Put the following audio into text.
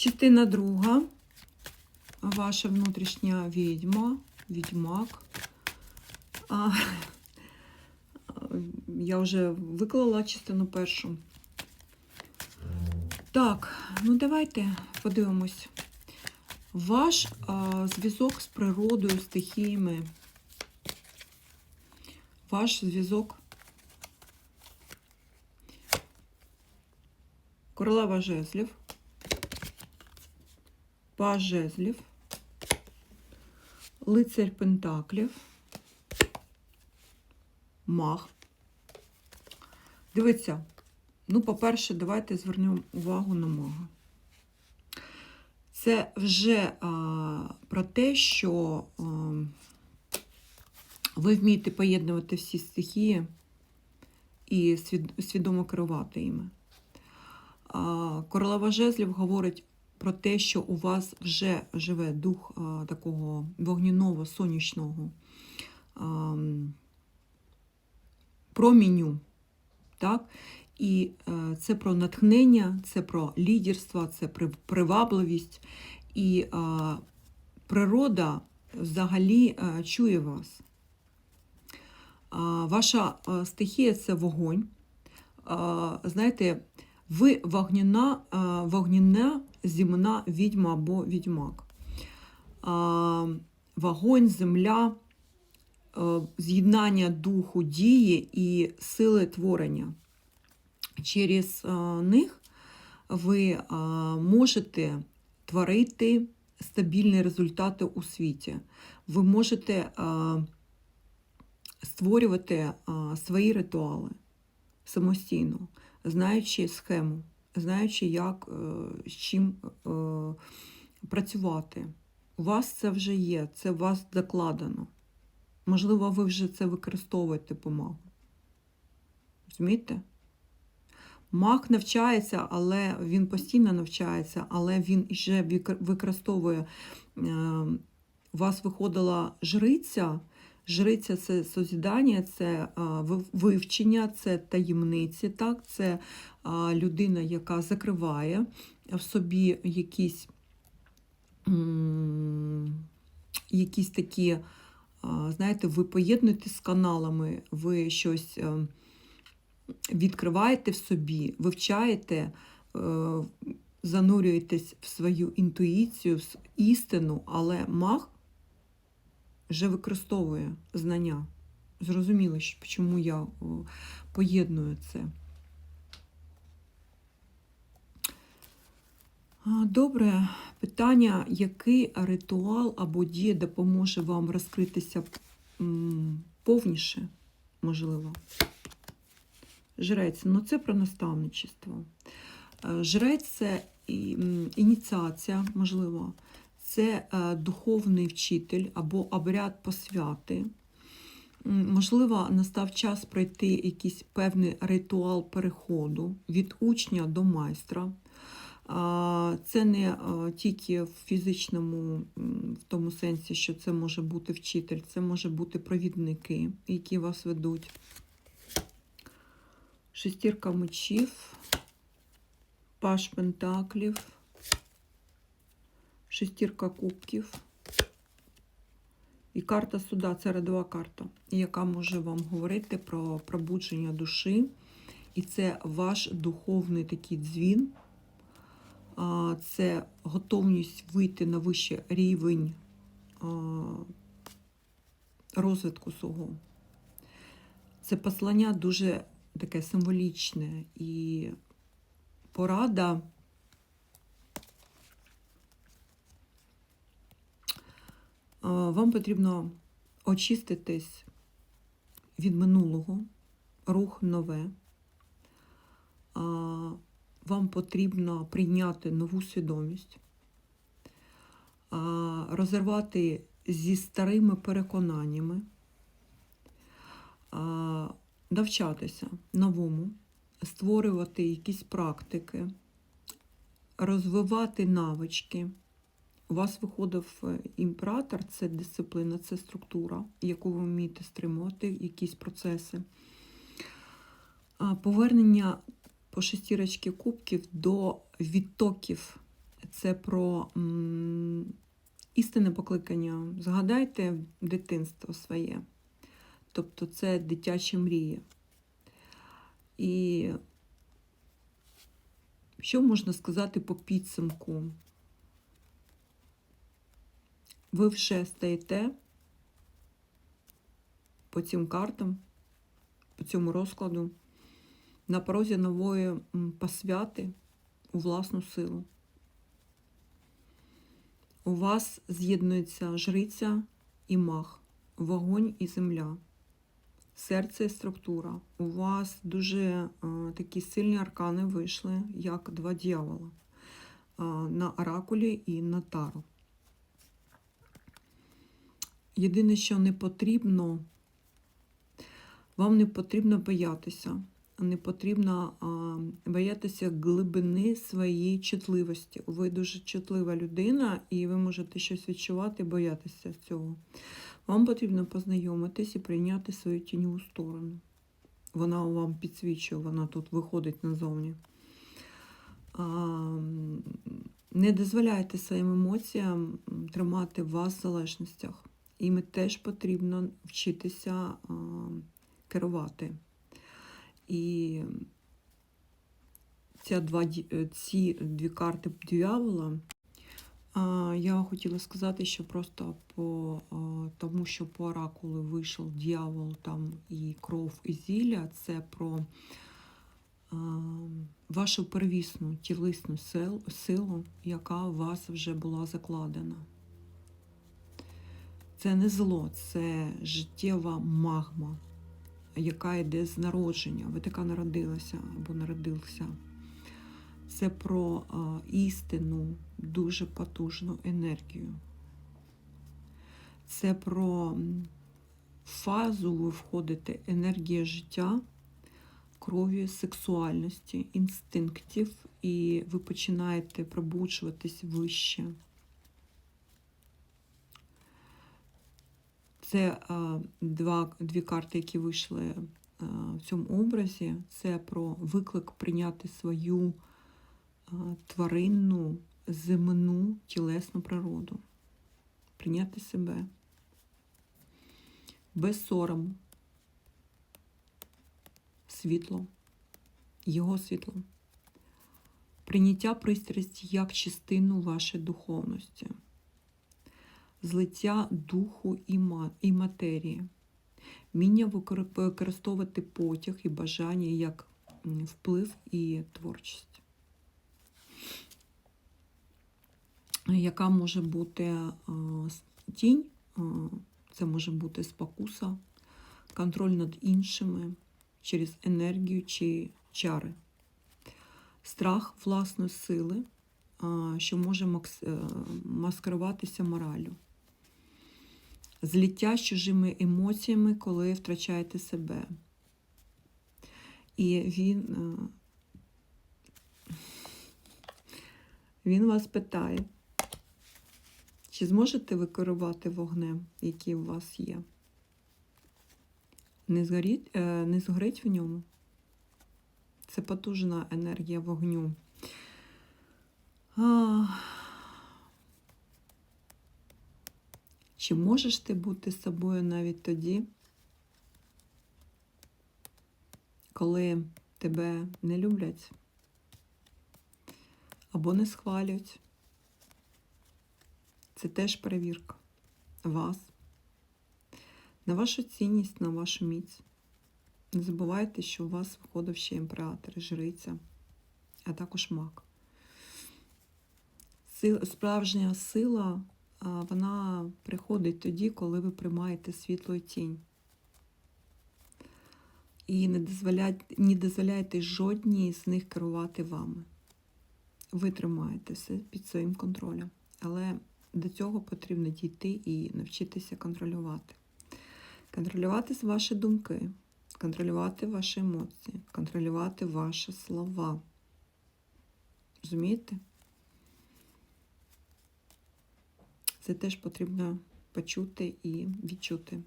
Частина друга. Ваша внутрішня відьма, відьмак. А, я вже виклала частину першу. Так, ну давайте подивимось. Ваш зв'язок з природою, стихіями. Ваш зв'язок. Королева жезлів. Паж жезлів. Лицарь Пентаклів. Мах. Дивіться, ну, по-перше, давайте звернемо увагу на мага. Це вже а, про те, що а, ви вмієте поєднувати всі стихії і свідомо керувати іми. А, Королева жезлів говорить про те, що у вас вже живе дух такого вогняного, сонячного проміню. Так? І е, це про натхнення, це про лідерство, це при- привабливість. І природа взагалі е, чує вас. Ваша е, стихія це вогонь. Знаєте, ви вогняна, вогняна зімна відьма або відьмак. Вогонь, земля, е, з'єднання духу дії і сили творення. Через е, них ви е, можете творити стабільні результати у світі. Ви можете створювати свої ритуали самостійно, знаючи схему, знаючи, як е, з чим е, працювати. У вас це вже є, це у вас закладено. Можливо, ви вже це використовуєте по магу. Розумієте? Маг навчається, але він постійно навчається, але він вже використовує. е, У вас виходила жриця. Жриця це созідання, це вивчення, це таємниці, так? це людина, яка закриває в собі якісь, якісь такі, знаєте, ви поєднуєте з каналами, ви щось е, відкриваєте в собі, вивчаєте, е, занурюєтесь в свою інтуїцію, в істину, але маг вже використовує знання. Зрозуміло, чому я поєдную це. Добре, питання, який ритуал або дія допоможе вам розкритися повніше, можливо? Жрець, ну це про наставничество. Е, Жрець це ініціація, можливо, це е, духовний вчитель або обряд посвяти. Можливо, настав час пройти якийсь певний ритуал переходу від учня до майстра. Це не тільки в фізичному, в тому сенсі, що це може бути вчитель, це може бути провідники, які вас ведуть. Шестірка мечів, паш пентаклів, шестірка кубків. І карта суда це рядова карта, яка може вам говорити про пробудження душі. І це ваш духовний такий дзвін. Це готовність вийти на вищий рівень розвитку свого. Це послання дуже таке символічне і порада. Вам потрібно очиститись від минулого, рух нове. Вам потрібно прийняти нову свідомість, розірвати зі старими переконаннями, навчатися новому, створювати якісь практики, розвивати навички. У вас виходив е, імператор, це дисципліна, це структура, яку ви вмієте стримувати, якісь процеси. Повернення по шестірочці кубків до відтоків це про м, істинне покликання. Згадайте дитинство своє. Тобто це дитячі мрії. І що можна сказати по підсумку? Ви вже стоїте по цим картам, по цьому розкладу, на порозі нової посвяти у власну силу. У вас з'єднується жриця і мах, вогонь і земля, серце і структура. У вас дуже е, такі сильні аркани вийшли, як два дьявола е, на оракулі і на тару. Єдине, що не потрібно, вам не потрібно боятися. Не потрібно а, боятися глибини своєї чутливості. Ви дуже чутлива людина, і ви можете щось відчувати, боятися цього. Вам потрібно познайомитись і прийняти свою тіньову сторону. Вона вам підсвічує, вона тут виходить назовні. А, не дозволяйте своїм емоціям тримати вас в залежностях. Іми теж потрібно вчитися керувати. І ця два, ці дві карти диявола. а, Я хотіла сказати, що просто по тому, що по оракулу вийшов дьявол там і кров, і зілля, це про вашу первісну тілесну силу, яка у вас вже була закладена. Це не зло, це життєва магма, яка йде з народження. Ви така народилася або народився. Це про істину, дуже потужну енергію. Це про фазу ви входите енергія життя, крові, сексуальності, інстинктів, і ви починаєте пробуджуватись вище. Це а, два, дві карти, які вийшли а, в цьому образі. Це про виклик прийняти свою а, тваринну, земну, тілесну природу. Прийняти себе без сорому. Світло, його світло. Прийняття пристрасті як частину вашої духовності злиття духу і матерії, вміння використовувати потяг і бажання як вплив і творчість, яка може бути тінь, це може бути спокуса, контроль над іншими через енергію чи чари, страх власної сили, що може е, маскируватися мораллю. Зліття з чужими емоціями, коли втрачаєте себе. І він, е, він вас питає, чи зможете ви керувати вогнем, який у вас є? Не, згоріть, е, не згорить в ньому? Це потужна енергія вогню. А, Чи можеш ти бути собою навіть тоді, коли тебе не люблять або не схвалюють? Це теж перевірка вас, на вашу цінність, на вашу міць. Не забувайте, що у вас виходив ще імператор, жриця, а також маг. Справжня сила, вона приходить тоді, коли ви приймаєте світло і тінь. І не дозволяйте, не дозволяйте жодній з них керувати вами. Ви тримаєте все під своїм контролем. Але до цього потрібно дійти і навчитися контролювати. Контролювати ваші думки, контролювати ваші емоції, контролювати ваші слова. Розумієте? Це теж потрібно почути і відчути.